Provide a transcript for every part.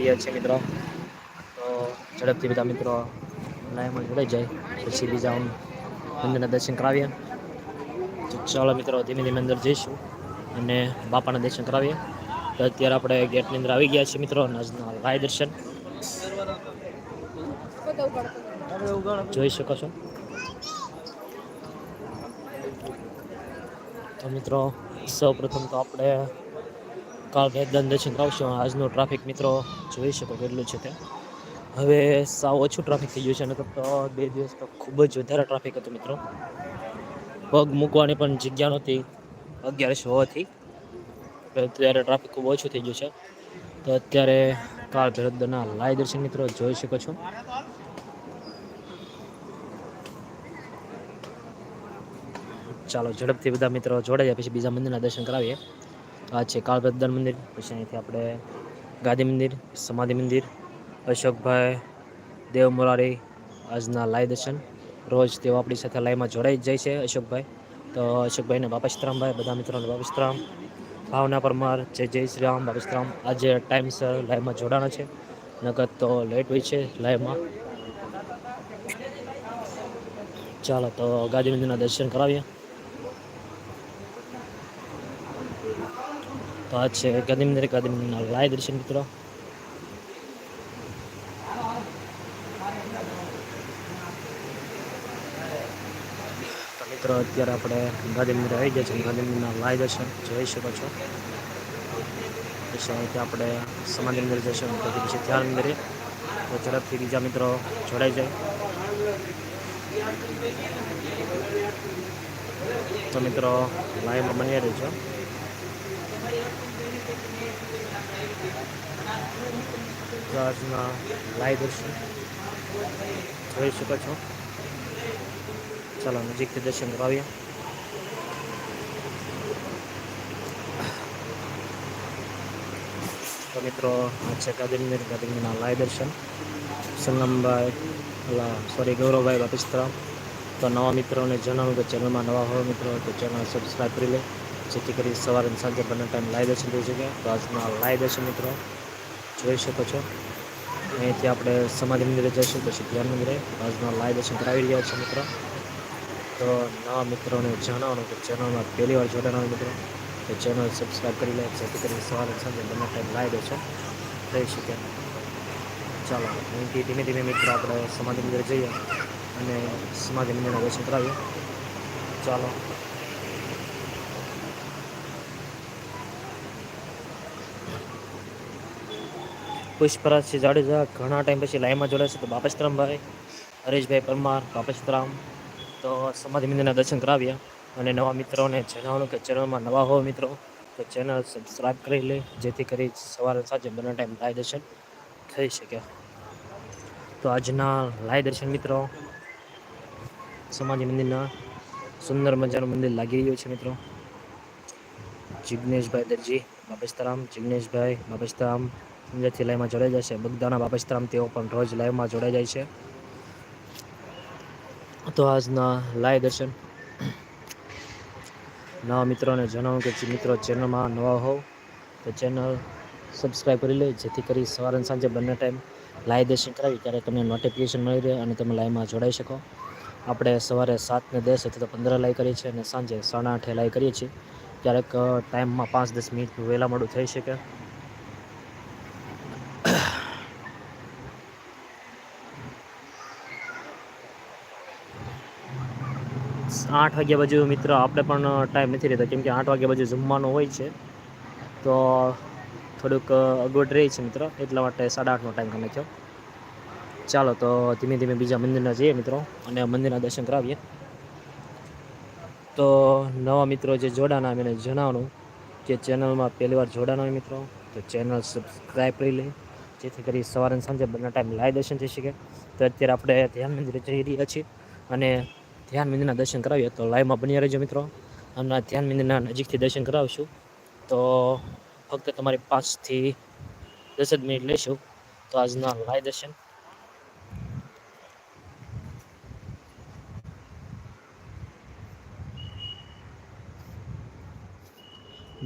છે મિત્રો. તો ઝડપથી બધા મિત્રો લાઈમાં જોડાઈ જાય. પછી બીજા મંદિરના દર્શન કરાવીએ. તો ચાલો મિત્રો, ધીમે ધીમે અંદર જઈશું અને બાપાના દર્શન કરાવીએ. તો અત્યારે આપણે ગેટની અંદર આવી ગયા છીએ મિત્રો ભાઈ દર્શન. જોઈ શકો છો. તો મિત્રો સૌ પ્રથમ તો આપણે કાલ ભેદન દર્શન કરાવશો. આજનો ટ્રાફિક મિત્રો જોઈ શકો કેટલું છે તે હવે સાવ ઓછું ટ્રાફિક થઈ ગયું છે, નકર તો બે દિવસ તો ખૂબ જ વધારે ટ્રાફિક હતું મિત્રો. પગ મૂકવાની પણ જગ્યા નહોતી. અગિયારસો હોવાથી અત્યારે ટ્રાફિક ખૂબ ઓછું થઈ ગયું છે. તો અત્યારે કાળ ભૈરવના લાય દર્શન મિત્રો જોઈ શકો છો. ચાલો, ઝડપથી બધા મિત્રો જોડાઈ પછી બીજા મંદિરના દર્શન કરાવીએ. આ છે કાળભદ્ર મંદિર, પછી અહીંથી આપણે ગાંધી મંદિર, સમાધિ મંદિર, અશોકભાઈ દેવ મોરારી આજના લાય દર્શન. રોજ તેઓ આપણી સાથે લાઈવમાં જોડાઈ જાય છે અશોકભાઈ. તો અશોકભાઈને બાપસ્તરામભાઈ બધા મિત્રોને બાપસ્તરામ ભાવના પરમાર, જય જય શ્રી રામ બાપસ્તરામ આજે ટાઈમસર લાઈવમાં જોડાણા છે. નગર તો લેટ હોય છે લાઈવમાં. ચાલો તો ગાંધી મંદિરના દર્શન કરાવીએ. તો આ છે ગાંધી ગાંધી લાય દર્શન મિત્રો તો અત્યારે આપણે ગાંધી મંદિર આવી ગયા છે ગાંધી મંદિરના લાય દર્શન જોઈ શકો છો પછી આપણે સમાધિ મંદિર જઈશું પછી પછી ધ્યાન મંદિરે તો ઝડપથી બીજા મિત્રો જોડાઈ જાય તો મિત્રો લાઈવમાં બની રહેજો આજના લાઈવ દર્શન. જોઈ શકો છો. ચાલો, નજીકથી દર્શન કરાવીએ. તો મિત્રો, આ છે કાદિમની કાદિમના લાઈવ દર્શન. સંગમભાઈ ઓલા સોરી ગૌરવભાઈ બાપિસ્ત્રા. તો નવા મિત્રોને જણાવું કે ચેનલમાં નવા હોય મિત્રો, તો ચેનલ સબસ્ક્રાઈબ કરી લે. જેથી કરી સવારે સાંજે બંને ટાઈમ લાઈવ દર્શન થઈ શકે. તો આજના લાઈવ દર્શન મિત્રો. જોઈ શકો છો. અહીંથી આપણે સમાધિ મંદિરે જઈશું, પછી ધ્યાન મંદિરે. આજના લાઈવ દર્શન કરાવી રહ્યા છે મિત્રો. તો નવા મિત્રોને જણાવવાનું કે ચેનલમાં પહેલી વાર જોડાના મિત્રો, તો ચેનલ સબસ્ક્રાઈબ કરી લે, જેથી કરીને સવારે સાંજે બંને ટાઈમ લાઈવ દર્શન થઈ શકે. ચાલો, અહીંથી ધીમે ધીમે મિત્રો આપણે સમાધિ મંદિરે જઈએ અને સમાધિ મંદિરના દર્શન કરાવીએ. ચાલો. પુષ્પરાજસિંહ જાડેજા ઘણા ટાઈમ પછી લાઈવમાં છે તો બાપસ્તરામભાઈ હરેશભાઈ પરમાર બાપસ્તરામ તો સમાધિ મંદિરના દર્શન કરાવ્યા. અને નવા મિત્રોને જણાવવાનું કે ચેનલમાં નવા હો મિત્રો, તો ચેનલ સબસ્ક્રાઈબ કરી લે, જેથી કરી સવારે સાંજે બંને ટાઈમ લાઈવ દર્શન થઈ શકે. તો આજના લાઈવ દર્શન મિત્રો, સમાધિ મંદિરના સુંદર મજાનું મંદિર લાગી રહ્યું છે મિત્રો. જિગ્નેશભાઈ દરજી બાબસ્તરામ જિગ્નેશભાઈ બાપસ્તરામ અંદરથી લાઈવમાં જોડાઈ જાય છે. બગદાના બાપસ્તરામ તેઓ પણ રોજ લાઈવમાં જોડાઈ જાય છે. તો આજના લાઈવ દર્શન. નવા મિત્રોને જણાવું કે મિત્રો ચેનલમાં નવા હોવ, તો ચેનલ સબસ્ક્રાઈબ કરી લે, જેથી કરી સવારે સાંજે બંને ટાઈમ લાઈવ દર્શન કરાવી, ત્યારે તમને નોટિફિકેશન મળી રહે અને તમે લાઈવમાં જોડાઈ શકો. આપણે સવારે સાતને દસ અથવા તો પંદર લાઈ કરીએ છીએ અને સાંજે સાડા આઠે લાઈ કરીએ છીએ. ક્યારેક ટાઈમમાં પાંચ દસ મિનિટ વહેલા મોડું થઈ શકે. આઠ વાગ્યા બાજુ મિત્ર આપણે પણ ટાઈમ નથી રહેતો. કેમ કે આઠ વાગ્યા બાજુ જમવાનું હોય છે. તો, થોડુંક અગવડ રહે છે મિત્ર. એટલા માટે સાડા આઠનો ટાઈમ કરી નાખ્યો ચાલો, તો ધીમે ધીમે બીજા મંદિરના જઈએ મિત્રો, અને મંદિરના દર્શન કરાવીએ. તો, નવા મિત્રો જે જોડાના એને જણાવવાનું કે ચેનલમાં પહેલી વાર જોડાના હોય મિત્રો, તો ચેનલ સબસ્ક્રાઈબ કરી લે. જેથી કરી સવારે સાંજે બંને ટાઈમ લાઈવ દર્શન થઈ શકે. તો અત્યારે આપણે ધ્યાન મંદિરે જઈ રહ્યા છીએ. અને ધ્યાન મંદિરના દર્શન કરાવીએ તો લાઈવમાં બની રહેજો મિત્રો. હમણાં ધ્યાન મંદિરના નજીકથી દર્શન કરાવશું. તો ફક્ત તમારી પાંચથી દસ જ મિનિટ લઈશું. તો આજના લાઈવ દર્શન.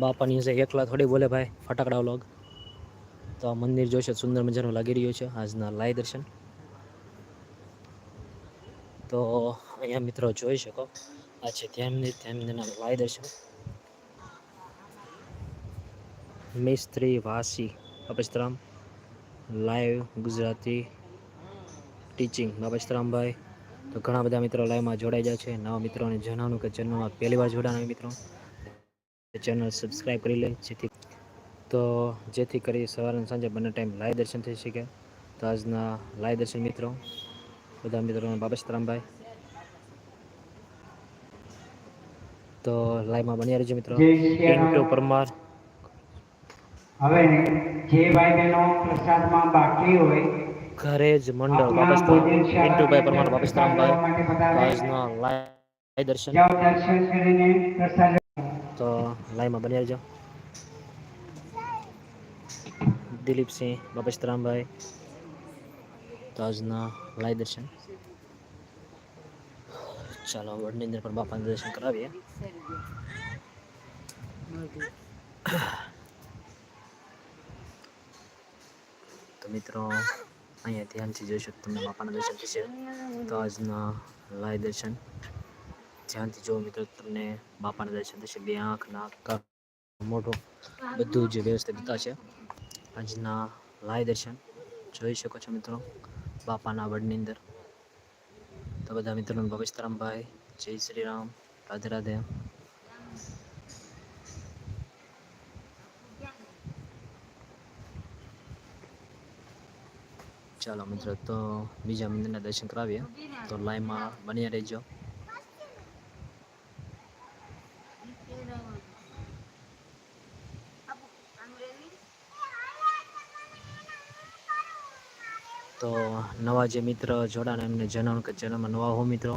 બાપાની છે એકલા થોડી બોલે ભાઈ, ફટાકડા વ્લોગ તો આ મંદિર જોશે, સુંદર મજાનું લાગી રહ્યું છે. આજના લાઈ દર્શન તો અહીંયા મિત્રો જોઈ શકો. આ છે ધ્યાનની ધ્યાનના ધ્યાન મંદિરના દર્શન મિસ્ત્રી વાસી અપસ્તરામ લાઈવ ગુજરાતી ટીચિંગ બાબસ્તરામભાઈ તો ઘણા બધા મિત્રો લાઈવમાં જોડાઈ જાય છે. નવા મિત્રોને જણાવવાનું કે ચેનલમાં પહેલી વાર જોડાના મિત્રો. ચેનલ સબસ્ક્રાઈબ કરી લે, જેથી તો જેથી કરી સવારે અને સાંજે બંને ટાઈમ લાઈવ દર્શન થઈ શકે. તો આજના લાઈવ દર્શન મિત્રો, બધા મિત્રોને બાબસ્તરામભાઈ તો લાઈવમાં બની રહેજો મિત્રો. પિન્ટુ પરમાર. હવે જે ભાઈ બહેનો પ્રસાદમાં બાકી હોય ઘરે જ મંડળ ભાઈ પિન્ટુભાઈ પરમાર અંદર ભાઈ આજનો લાઈવ દર્શન. દર્શન કરીને પ્રસાદ તો લાઈવમાં બની રહેજો. દિલીપસિંહ બાબસ્તરામભાઈ તો આજના લાઈવ દર્શન. ચાલો વડની અંદર પણ બાપાના દર્શન કરાવીએ. તો મિત્રો, અહીંયા ધ્યાનથી જોઈ શકો તમને બાપાના દર્શન થશે. તો આજના લાય દર્શન. ધ્યાનથી જો મિત્રો, તમને બાપાના દર્શન થશે. બે આંખ નાક મોઢું બધું જ વ્યવસ્થિત બતાવશે. આજના લાય દર્શન જોઈ શકો છો મિત્રો, બાપાના વડની અંદર. તો બધા મિત્રોને ભવિષ્યરામભાઈ જય શ્રી રામ રાધે રાધે. ચાલો મિત્રો, તો બીજા મંદિરના દર્શન કરાવીએ. તો લાઈવમાં બન્યા રહેજો. તો નવા જે મિત્ર જોડાણ એમને જણાવું કે ચેનલમાં નવા હો મિત્રો,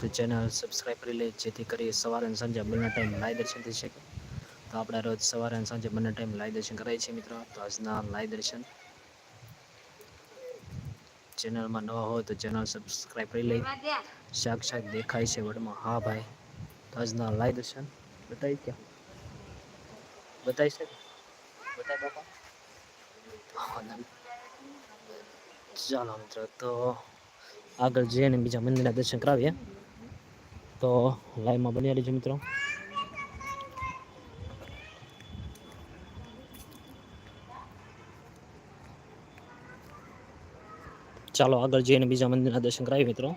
તો ચેનલ સબસ્ક્રાઈબ કરી લે, જેથી કરી સવારે અને સાંજે બંને ટાઈમ લાઈવ દર્શન થઈ શકે. તો આપણે રોજ સવારે અને સાંજે બંને ટાઈમ લાઈવ દર્શન કરાય છે મિત્રો. તો આજના લાઈવ દર્શન ચેનલમાં નવા હોય તો ચેનલ સબસ્ક્રાઈબ કરી લઈ. સાક્ષાત દેખાય છે વડમાં. હા ભાઈ, તો આજના લાઈ દર્શન બતાવી ક્યાં બતાવી છે? બતાવી બાપા. ચાલો મિત્રો, તો આગળ જઈને બીજા મંદિરના દર્શન કરાવીએ. તો લાઈવમાં બની રહીજો મિત્રો. ચાલો આગળ જઈને બીજા મંદિરના દર્શન કરાવીએ મિત્રો.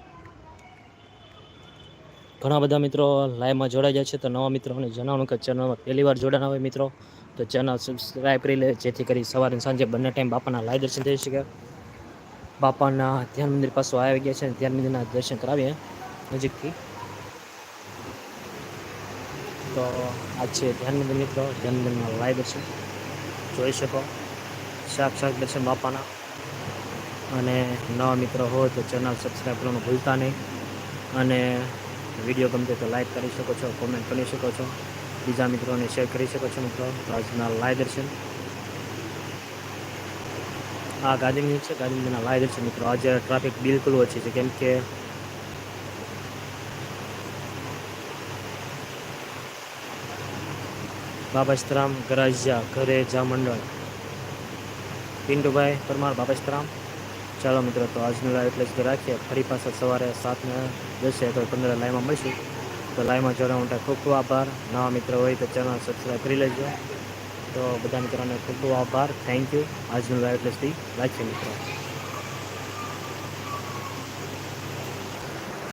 ઘણા બધા મિત્રો લાઈવમાં જોડાઈ જાય છે, તો નવા મિત્રોને જણાવવાનું કે ચેનલમાં પહેલી વાર જોડાના હોય મિત્રો, તો ચેનલ સબસ્ક્રાઈબ કરી લે, જેથી કરી સવારે સાંજે બંને ટાઈમ બાપાના લાઈવ દર્શન થઈ શકે. બાપાના ધ્યાન મંદિર પાસે આવી ગયા છે ધ્યાન મંદિરના દર્શન કરાવીએ, નજીકથી. તો આ છે ધ્યાન મંદિર મિત્રો, ધ્યાન મંદિરના લાઈવ દર્શન. જોઈ શકો. સાક્ષાત દર્શન બાપાના. અને નવા મિત્રો હોય તો ચેનલ સબસ્ક્રાઈબ કરવાનું ભૂલતા નહીં. અને વીડિયો ગમતે તો લાઈક કરી શકો છો, કોમેન્ટ કરી શકો છો, બીજા મિત્રોને શેર કરી શકો છો મિત્રો. તો આજના લાઈવ દર્શન. આ ગાંધીનગર છે ગાંધીનગરના લાઈવ દર્શન મિત્રો. આજે ટ્રાફિક બિલકુલ ઓછી છે, કેમ કે બાબાસ્તરામ ગરાજિયા ઘરે જા મંડળ. પિન્ટુભાઈ પરમાર બાબાસ્તરામ ચાલો મિત્રો, તો આજનું લાઈવ એટલે જ રાખીએ. ફરી પાછા સવારે સાતને દસે તો પંદર લાઈવમાં મળશું. તો લાઈવમાં જોડાવા માટે ખૂબ ખૂબ આભાર. નવા મિત્રો હોય તો ચેનલ સબસ્ક્રાઈબ કરી લેજો. તો બધા મિત્રોને ખૂબ ખૂબ આભાર. થેન્ક યુ આજનું લાઈવ એટલે રાખીએ મિત્રો.